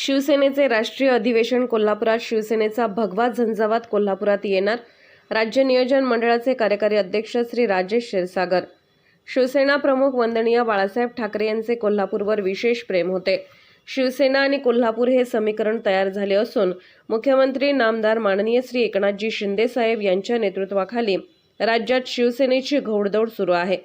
शिवसेनेचे राष्ट्रीय अधिवेशन कोल्हापुरात शिवसेनेचा भगवा झंझावात कोल्हापुरात येणार. राज्य नियोजन मंडळाचे कार्यकारी अध्यक्ष श्री राजेश क्षीरसागर. शिवसेना प्रमुख वंदनीय बाळासाहेब ठाकरे यांचे कोल्हापूरवर विशेष प्रेम होते. शिवसेना आणि कोल्हापूर हे समीकरण तयार झाले असून मुख्यमंत्री नामदार माननीय श्री एकनाथजी शिंदेसाहेब यांच्या नेतृत्वाखाली राज्यात शिवसेनेची घोडदौड सुरू आहे.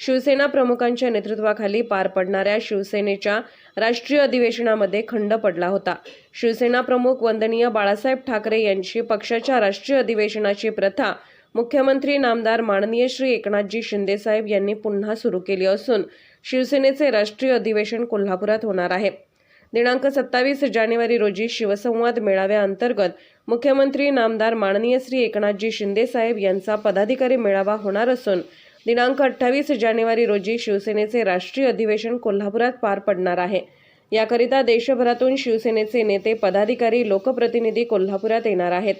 शिवसेना प्रमुखांच्या नेतृत्वाखाली पार पडणाऱ्या शिवसेनेच्या राष्ट्रीय अधिवेशनामध्ये खंड पडला होता. शिवसेना प्रमुख वंदनीय बाळासाहेब ठाकरे यांची पक्षाच्या राष्ट्रीय अधिवेशनाची प्रथा मुख्यमंत्री नामदार माननीय श्री एकनाथजी शिंदेसाहेब यांनी पुन्हा सुरू केली असून शिवसेनेचे राष्ट्रीय अधिवेशन कोल्हापुरात होणार आहे. दिनांक सत्तावीस जानेवारी रोजी शिवसंवाद मेळाव्याअंतर्गत मुख्यमंत्री नामदार माननीय श्री एकनाथजी शिंदेसाहेब यांचा पदाधिकारी मेळावा होणार असून दिनांक अठ्ठावीस जानेवारी रोजी शिवसेनेचे राष्ट्रीय अधिवेशन कोल्हापुरात पार पडणार आहे. याकरिता देशभरातून शिवसेनेचे नेते पदाधिकारी लोकप्रतिनिधी कोल्हापुरात येणार आहेत.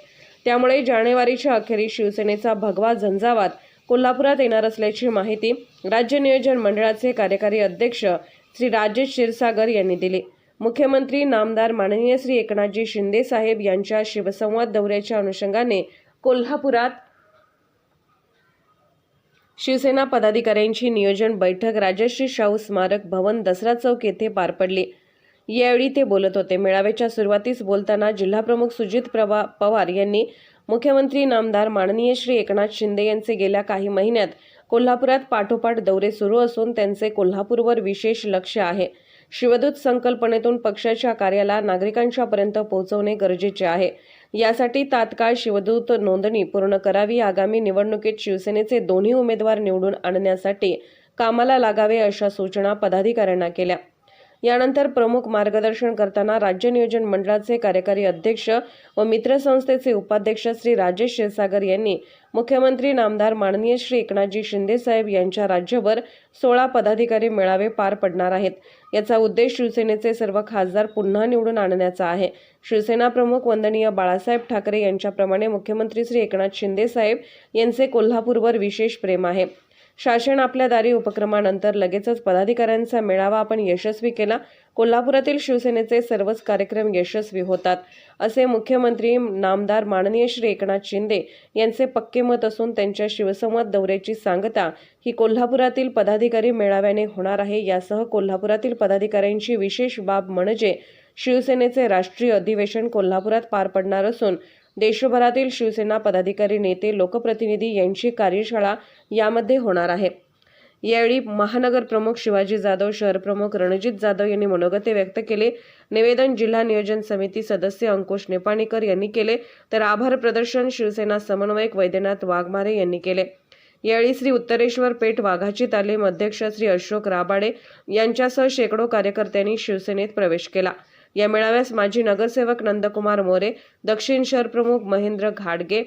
त्यामुळे जानेवारीच्या अखेरीस शिवसेनेचा भगवा झंझावात कोल्हापुरात येणार असल्याची माहिती राज्य नियोजन मंडळाचे कार्यकारी अध्यक्ष श्री राजेश क्षीरसागर यांनी दिली. मुख्यमंत्री नामदार माननीय श्री एकनाथजी शिंदे साहेब यांच्या शिवसंवाद दौऱ्याच्या अनुषंगाने कोल्हापुरात शिवसेना पदाधिकाऱ्यांची नियोजन बैठक राजश्री शाहू स्मारक भवन दसरा चौक येथे पार पडली. यावेळी ते बोलत होते. मेळाव्याच्या सुरुवातीस बोलताना जिल्हाप्रमुख सुजित प्रभा पवार यांनी मुख्यमंत्री नामदार माननीय श्री एकनाथ शिंदे यांचे गेल्या काही महिन्यात कोल्हापुरात पाठोपाठ दौरे सुरू असून त्यांचे कोल्हापूरवर विशेष लक्ष आहे. शिवदूत संकल्पनेतून पक्षाच्या कार्याला नागरिकांच्यापर्यंत पोहोचवणे गरजेचे आहे. यासाठी तात्काळ शिवदूत नोंदणी पूर्ण करावी. आगामी निवडणुकीत शिवसेनेचे दोन्ही उमेदवार निवडून आणण्यासाठी कामाला लागावे अशा सूचना पदाधिकाऱ्यांना केल्या. यानंतर प्रमुख मार्गदर्शन करताना राज्य नियोजन मंडळाचे कार्यकारी अध्यक्ष व मित्रसंस्थेचे उपाध्यक्ष श्री राजेश क्षीरसागर यांनी मुख्यमंत्री नामदार माननीय श्री एकनाथजी शिंदेसाहेब यांच्या राज्यभर सोळा पदाधिकारी मेळावे पार पडणार आहेत. याचा उद्देश शिवसेनेचे सर्व खासदार पुन्हा निवडून आणण्याचा आहे. शिवसेना प्रमुख वंदनीय बाळासाहेब ठाकरे यांच्याप्रमाणे मुख्यमंत्री श्री एकनाथ शिंदेसाहेब यांचे कोल्हापूरवर विशेष प्रेम आहे. शासन आपल्या दारी उपक्रमानंतर लगेचच पदाधिकाऱ्यांचा मेळावा आपण यशस्वी केला. कोल्हापुरातील शिवसेनेचे सर्वच कार्यक्रम यशस्वी होतात असे मुख्यमंत्री नामदार माननीय श्री एकनाथ शिंदे यांचे पक्के मत असून त्यांच्या शिवसंवाद दौऱ्याची सांगता ही कोल्हापुरातील पदाधिकारी मेळाव्याने होणार आहे. यासह कोल्हापुरातील पदाधिकाऱ्यांची विशेष बाब म्हणजे शिवसेनेचे राष्ट्रीय अधिवेशन कोल्हापुरात पार पडणार असून देशभरातील शिवसेना पदाधिकारी नेते लोकप्रतिनिधी यांची कार्यशाळा यामध्ये होणार आहे. यावेळी महानगर प्रमुख शिवाजी जाधव शहर प्रमुख रणजित जाधव यांनी मनोगते व्यक्त केले. निवेदन जिल्हा नियोजन समिती सदस्य अंकुश निपाणीकर यांनी केले. तर आभार प्रदर्शन शिवसेना समन्वयक वैद्यनाथ वाघमारे यांनी केले. यावेळी श्री उत्तरेश्वर पेठ वाघाची तालीम अध्यक्ष श्री अशोक राबाडे यांच्यासह शेकडो कार्यकर्त्यांनी शिवसेनेत प्रवेश केला. या मेळाव्यास माजी नगरसेवक नंदकुमार मोरे दक्षिण शहर प्रमुख महेंद्र घाडगे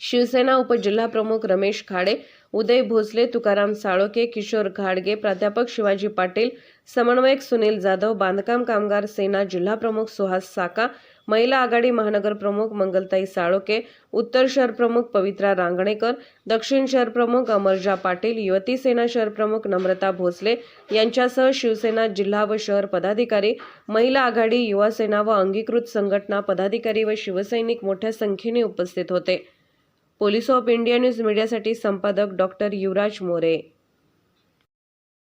शिवसेना उपजिल्हाप्रमुख रमेश खाडे उदय भोसले तुकाराम साळोके किशोर घाडगे प्राध्यापक शिवाजी पाटील समन्वयक सुनील जाधव बांधकाम कामगार सेना जिल्हाप्रमुख सुहास साका महिला आघाडी महानगर प्रमुख मंगलताई साळोके उत्तर शहर प्रमुख पवित्रा रांगणेकर दक्षिण शहर प्रमुख अमरजा पाटील युवती सेना शहर प्रमुख नम्रता भोसले यांच्यासह शिवसेना जिल्हा व शहर पदाधिकारी महिला आघाडी युवा सेना व अंगीकृत संघटना पदाधिकारी व शिवसैनिक मोठ्या संख्येने उपस्थित होते. पोलीस ऑफ इंडिया न्यूज मीडियासाठी संपादक डॉक्टर युवराज मोरे.